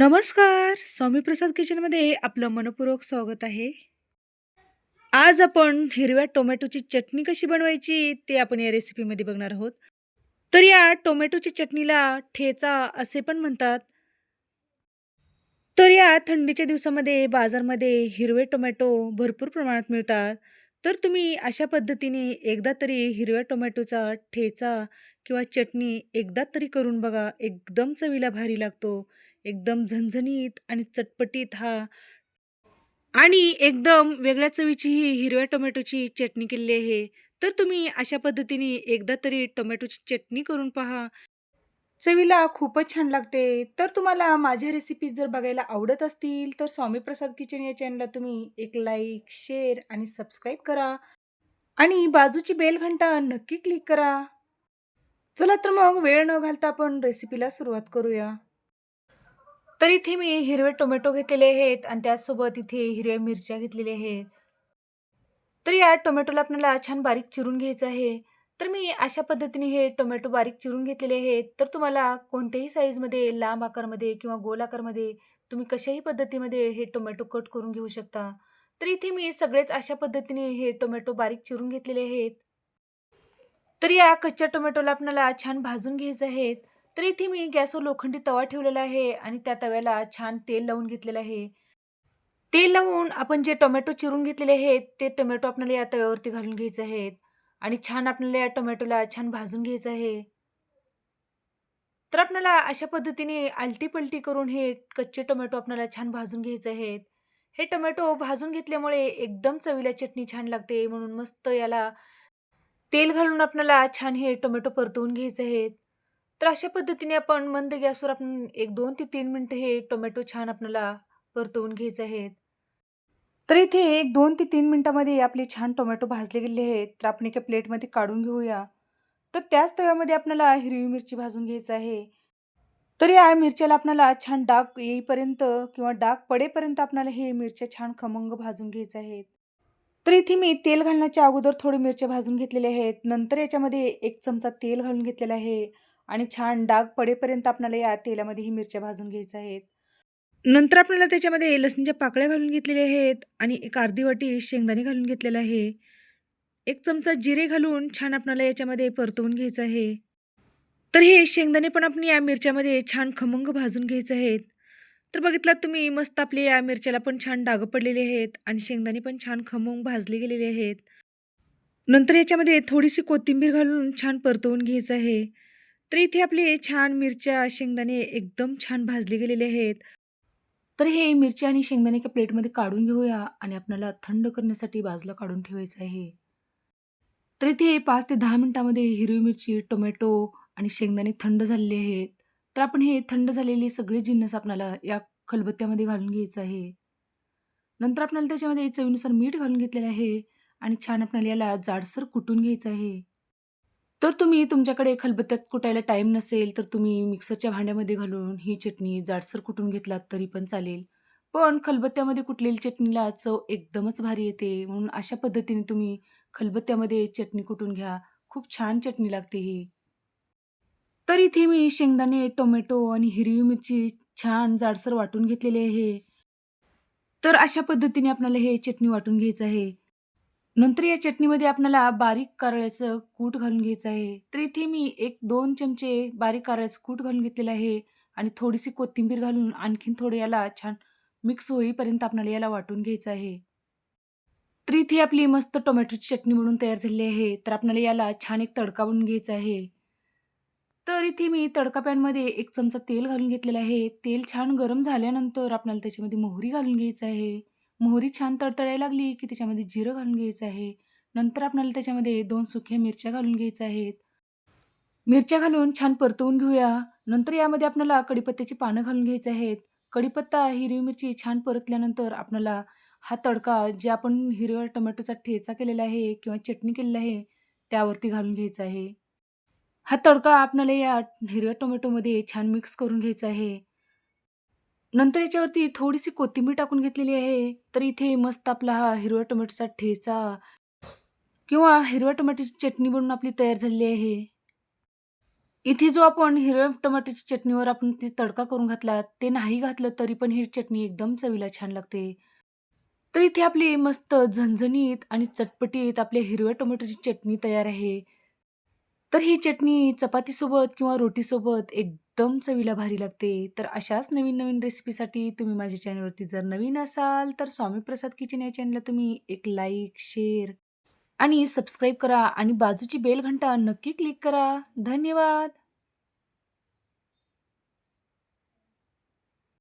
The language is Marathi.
नमस्कार. स्वामी प्रसाद किचनमध्ये आपलं मनपूर्वक स्वागत आहे. आज आपण हिरव्या टोमॅटोची चटणी कशी बनवायची ते आपण या रेसिपीमध्ये बघणार आहोत. तर या टोमॅटोची चटणीला ठेचा असे पण म्हणतात. तर या थंडीच्या दिवसामध्ये बाजारमध्ये हिरवे टोमॅटो भरपूर प्रमाणात मिळतात. तर तुम्ही अशा पद्धतीने एकदा तरी हिरव्या टोमॅटोचा ठेचा किंवा चटणी एकदा तरी करून बघा. एकदम चवीला भारी लागतो. एकदम झणझणीत आणि चटपटीत हा आणि एकदम वेगळ्या चवीची ही हिरव्या टोमॅटोची चटणी केलेली आहे. तर तुम्ही अशा पद्धतीने एकदा तरी टोमॅटोची चटणी करून पहा. चवीला खूपच छान लागते. तर तुम्हाला माझ्या रेसिपीज जर बघायला आवडत असतील, तर स्वामी प्रसाद किचन या चॅनलला तुम्ही एक लाईक, शेअर आणि सबस्क्राईब करा आणि बाजूची बेल घंटा नक्की क्लिक करा. चला तर मग वेळ न घालता आपण रेसिपीला सुरुवात करूया. तर इथे मी हिरवे टोमॅटो घेतलेले आहेत आणि त्याचसोबत इथे हिरव्या मिरच्या घेतलेल्या आहेत. तर या टोमॅटोला आपल्याला छान बारीक चिरून घ्यायचं आहे. तर मी अशा पद्धतीने हे टोमॅटो बारीक चिरून घेतलेले आहेत. तर तुम्हाला कोणत्याही साईजमध्ये लांब आकारमध्ये किंवा गोल आकारमध्ये तुम्ही कशाही पद्धतीमध्ये हे टोमॅटो कट करून घेऊ शकता. तर इथे मी सगळेच अशा पद्धतीने हे टोमॅटो बारीक चिरून घेतलेले आहेत. तर या कच्च्या टोमॅटोला आपल्याला छान भाजून घ्यायचं आहेत तर इथे मी गॅसवर लोखंडी तवा ठेवलेला आहे आणि त्या तव्याला छान तेल लावून घेतलेलं आहे. तेल लावून आपण जे टोमॅटो चिरून घेतलेले आहेत, ते टोमॅटो आपल्याला या तव्यावरती घालून घ्यायचे आहेत आणि छान आपल्याला या टोमॅटोला छान भाजून घ्यायचं आहे. तर आपल्याला अशा पद्धतीने आलटी-पलटी करून हे कच्चे टोमॅटो आपल्याला छान भाजून घ्यायचे आहेत. हे टोमॅटो भाजून घेतल्यामुळे एकदम चवीला चटणी छान लागते. म्हणून मस्त याला तेल घालून आपल्याला छान हे टोमॅटो परतवून घ्यायचे आहेत. तर अशा पद्धतीने आपण मंद गॅसवर आपण एक दोन ते तीन मिनटं हे टोमॅटो छान आपल्याला परतवून घ्यायचे आहेत. तर इथे एक दोन ते तीन मिनटामध्ये आपले छान टोमॅटो भाजले गेले आहेत. तर आपण एका प्लेटमध्ये काढून घेऊया. तर त्याच तव्यामध्ये आपल्याला हिरवी मिरची भाजून घ्यायचं आहे. तर या मिरच्याला आपल्याला छान डाग येईपर्यंत किंवा डाग पडेपर्यंत आपल्याला हे मिरच्या छान खमंग भाजून घ्यायचं आहेत. तर इथे मी तेल घालण्याच्या अगोदर थोडे मिरच्या भाजून घेतलेल्या आहेत. नंतर याच्यामध्ये एक चमचा तेल घालून घेतलेला आहे आणि छान डाग पडेपर्यंत आपल्याला या तेलामध्ये ही मिरच्या भाजून घ्यायच्या आहेत. नंतर आपल्याला त्याच्यामध्ये लसणीच्या पाकळ्या घालून घेतलेल्या आहेत आणि एक अर्धी वाटी शेंगदाणे घालून घेतलेलं आहे. एक चमचा जिरे घालून छान आपल्याला याच्यामध्ये परतवून घ्यायचं आहे. तर हे शेंगदाणे पण आपण या मिरच्यामध्ये छान खमंग भाजून घ्यायचे आहेत. तर बघितलात तुम्ही मस्त आपले या मिरच्याला पण छान डाग पडलेले आहेत आणि शेंगदाणे पण छान खमंग भाजले गेलेले आहेत. नंतर याच्यामध्ये थोडीशी कोथिंबीर घालून छान परतवून घ्यायचं आहे. तर इथे आपले छान मिरच्या, शेंगदाणे एकदम छान भाजले गेलेले आहेत. तर हे मिरची आणि शेंगदाणे एका प्लेटमध्ये काढून घेऊया आणि आपल्याला थंड करण्यासाठी बाजूला काढून ठेवायचं आहे. तर इथे पाच ते दहा मिनटामध्ये हिरवी मिरची, टोमॅटो आणि शेंगदाणे थंड झालेले आहेत. तर आपण हे थंड झालेले सगळे जिन्नस आपल्याला या खलबत्त्यामध्ये घालून घ्यायचं आहे. नंतर आपल्याला त्याच्यामध्ये चवीनुसार मीठ घालून घेतलेलं आहे आणि छान आपल्याला याला जाडसर कुटून घ्यायचं आहे. तर तुम्ही तुमच्याकडे खलबत्त्यात कुटायला टाईम नसेल, तर तुम्ही मिक्सरच्या भांड्यामध्ये घालून ही चटणी जाडसर कुटून घेतलात तरी पण चालेल. पण खलबत्त्यामध्ये कुटलेली चटणीला चव एकदमच भारी येते. म्हणून अशा पद्धतीने तुम्ही खलबत्त्यामध्ये चटणी कुटून घ्या. खूप छान चटणी लागते ही. तर इथे मी शेंगदाणे, टोमॅटो आणि हिरवी मिरची छान जाडसर वाटून घेतलेली आहे. तर अशा पद्धतीने आपल्याला हे चटणी वाटून घ्यायचं आहे. नंतर या चटणीमध्ये आपल्याला बारीक कारळ्याचं कूट घालून घ्यायचं आहे. तर इथे मी 1-2 चमचे बारीक कारळ्याचं कूट घालून घेतलेलं आहे आणि थोडीशी कोथिंबीर घालून आणखीन थोडं याला छान मिक्स होईपर्यंत आपल्याला याला वाटून घ्यायचं आहे. तर इथे आपली मस्त टोमॅटोची चटणी म्हणून तयार झालेली आहे. तर आपल्याला याला छान एक तडका बनवून घ्यायचा आहे. तर इथे मी तडका पॅनमध्ये एक चमचा तेल घालून घेतलेलं आहे. तेल छान गरम झाल्यानंतर आपल्याला त्याच्यामध्ये मोहरी घालून घ्यायचं आहे. मोहरी छान तडतडायला लागली, की त्याच्यामध्ये जिरं घालून घ्यायचं आहे. नंतर आपल्याला त्याच्यामध्ये दोन सुक्या मिरच्या घालून घ्यायच्या आहेत. मिरच्या घालून छान परतवून घेऊया. नंतर यामध्ये आपल्याला कडीपत्त्याची पानं घालून घ्यायची आहेत. कडीपत्ता हिरवी मिरची छान परतल्यानंतर आपल्याला हा तडका जे आपण हिरव्या टोमॅटोचा ठेचा केलेला आहे किंवा चटणी केलेली आहे, त्यावरती घालून घ्यायचा आहे. हा तडका आपल्याला या हिरव्या टोमॅटोमध्ये छान मिक्स करून घ्यायचा आहे. नंतर याच्यावरती थोडीशी कोथिंबीर टाकून घेतलेली आहे. तर इथे मस्त आपला हा हिरव्या टोमॅटोचा ठेचा किंवा हिरव्या टोमॅटोची चटणी बनवून आपली तयार झालेली आहे. इथे जो आपण हिरव्या टोमॅटोची चटणीवर आपण ती तडका करून घातला, ते नाही घातलं तरी पण ही चटणी एकदम चवीला छान लागते. तर इथे आपली मस्त झणझणीत आणि चटपटीत आपल्या हिरव्या टोमॅटोची चटणी तयार आहे. तर ही चटणी चपातीसोबत किंवा रोटीसोबत एक एकदम चवीला भारी लागते. तर अशाच नवीन-नवीन रेसिपीसाठी तुम्ही माझ्या चॅनलवरती जर नवीन असाल, तर स्वामी प्रसाद किचन या चॅनलला तुम्ही एक लाईक, शेअर आणि सबस्क्राईब करा आणि बाजूची बेल घंटा नक्की क्लिक करा. धन्यवाद.